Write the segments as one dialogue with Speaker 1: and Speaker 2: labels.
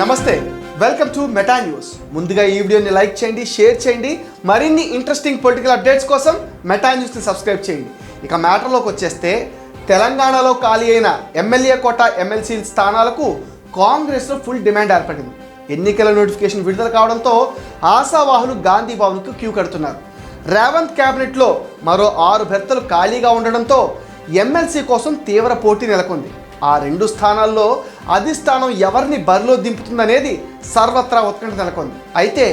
Speaker 1: నమస్తే welcome to Meta news ముందుగా ఈ వీడియోని లైక్ చేయండి షేర్ చేయండి. మరిన్ని ఇంట్రెస్టింగ్ పొలిటికల్ అప్డేట్స్ కోసం మెటా న్యూస్ని సబ్స్క్రైబ్ చేయండి. ఇక మ్యాటర్లోకి వచ్చేస్తే తెలంగాణలో ఖాళీ అయిన ఎమ్మెల్యే కోట ఎమ్మెల్సీ స్థానాలకు కాంగ్రెస్లో ఫుల్ డిమాండ్ ఏర్పడింది. ఎన్నికల నోటిఫికేషన్ విడుదల కావడంతో ఆశావాహులు గాంధీ భవన్కు క్యూ కడుతున్నారు. రేవంత్ క్యాబినెట్లో మరో ఆరు భర్తలు ఖాళీగా ఉండడంతో ఎమ్మెల్సీ కోసం తీవ్ర పోటీ నెలకొంది. ఆ రెండు స్థానాల్లో అధిష్టానం ఎవరిని బరిలో దింపుతుందనేది సర్వత్రా ఉత్కంఠ నెలకొంది. అయితే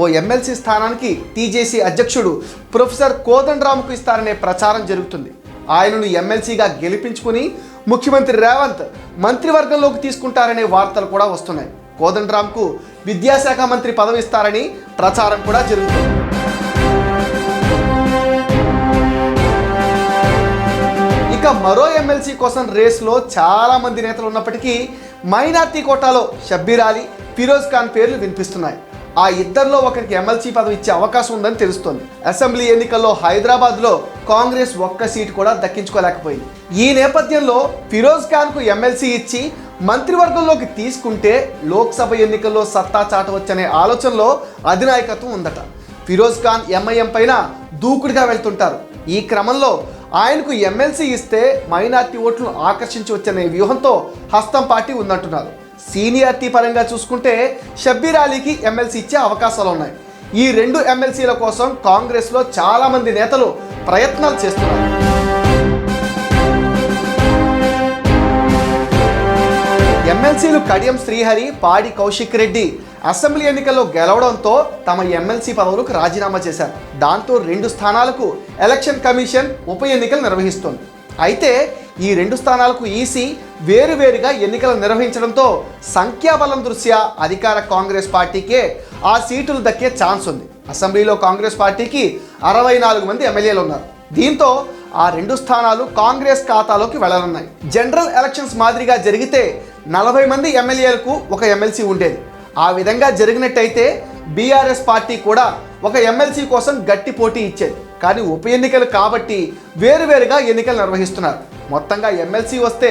Speaker 1: ఓ ఎమ్మెల్సీ స్థానానికి టీజేసీ అధ్యక్షుడు ప్రొఫెసర్ కోదండరాముకు ఇస్తారనే ప్రచారం జరుగుతుంది. ఆయనను ఎమ్మెల్సీగా గెలిపించుకుని ముఖ్యమంత్రి రేవంత్ మంత్రివర్గంలోకి తీసుకుంటారనే వార్తలు కూడా వస్తున్నాయి. కోదండరామ్కు విద్యాశాఖ మంత్రి పదవి ఇస్తారని ప్రచారం కూడా జరుగుతుంది. ఇక మరో ఎమ్మెల్సీ కోసం రేస్లో చాలామంది నేతలు ఉన్నప్పటికీ మైనార్టీ కోటాలో షబ్బీర్ అలీ ఫిరోజ్ ఖాన్ పేర్లు వినిపిస్తున్నాయి. ఆ ఇద్దరిలో ఒకరికి ఎమ్మెల్సీ పదవి ఇచ్చే అవకాశం ఉందని తెలుస్తోంది. అసెంబ్లీ ఎన్నికల్లో హైదరాబాద్లో కాంగ్రెస్ ఒక్క సీటు కూడా దక్కించుకోలేకపోయింది. ఈ నేపథ్యంలో ఫిరోజ్ ఖాన్కు ఎమ్మెల్సీ ఇచ్చి మంత్రివర్గంలోకి తీసుకుంటే లోక్సభ ఎన్నికల్లో సత్తా చాటవచ్చనే ఆలోచనలో అధినాయకత్వం ఉందట. ఫిరోజ్ ఖాన్ ఎంఐఎం పైన దూకుడుగా వెళ్తుంటారు. ఈ క్రమంలో ఆయనకు ఎమ్మెల్సీ ఇస్తే మైనార్టీ ఓట్లను ఆకర్షించవచ్చనే వ్యూహంతో హస్తం పార్టీ ఉందంటున్నారు. సీనియార్టీ పరంగా చూసుకుంటే షబ్బీర్ అలీకి ఎమ్మెల్సీ ఇచ్చే అవకాశాలు ఉన్నాయి. ఈ రెండు ఎమ్మెల్సీల కోసం కాంగ్రెస్లో చాలామంది నేతలు ప్రయత్నాలు చేస్తున్నారు. ఎమ్మెల్సీలు కడియం శ్రీహరి పాడి కౌశిక్ రెడ్డి అసెంబ్లీ ఎన్నికల్లో గెలవడంతో తమ ఎమ్మెల్సీ పదవులకు రాజీనామా చేశారు. దాంతో రెండు స్థానాలకు ఎలక్షన్ కమిషన్ ఉప ఎన్నికలు నిర్వహిస్తోంది. అయితే ఈ రెండు స్థానాలకు ఈసీ వేరువేరుగా ఎన్నికలు నిర్వహించడంతో సంఖ్యాబలం దృష్ట్యా అధికార కాంగ్రెస్ పార్టీకే ఆ సీటులు దక్కే ఛాన్స్ ఉంది. అసెంబ్లీలో కాంగ్రెస్ పార్టీకి అరవై నాలుగు మంది ఎమ్మెల్యేలు ఉన్నారు. దీంతో ఆ రెండు స్థానాలు కాంగ్రెస్ ఖాతాలోకి వెళ్ళనున్నాయి జనరల్ ఎలక్షన్స్ మాదిరిగా జరిగితే నలభై మంది ఎమ్మెల్యేలకు ఒక ఎమ్మెల్సీ ఉండేది. ఆ విధంగా జరిగినట్టయితే బీఆర్ఎస్ పార్టీ కూడా ఒక ఎమ్మెల్సీ కోసం గట్టి పోటీ ఇచ్చేది. కానీ ఉప ఎన్నికలు కాబట్టి వేరువేరుగా ఎన్నికలు నిర్వహిస్తున్నారు. మొత్తంగా ఎమ్మెల్సీ వస్తే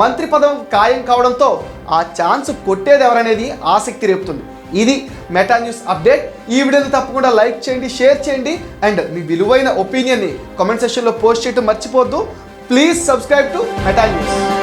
Speaker 1: మంత్రి పదం ఖాయం కావడంతో ఆ ఛాన్స్ కొట్టేది ఎవరనేది ఆసక్తి రేపుతుంది. ఇది మెటా న్యూస్ అప్డేట్. ఈ వీడియోని తప్పకుండా లైక్ చేయండి షేర్ చేయండి అండ్ మీ విలువైన ఒపీనియన్ని కామెంట్ సెక్షన్లో పోస్ట్ చేయడం మర్చిపోద్దు please subscribe to Meta News.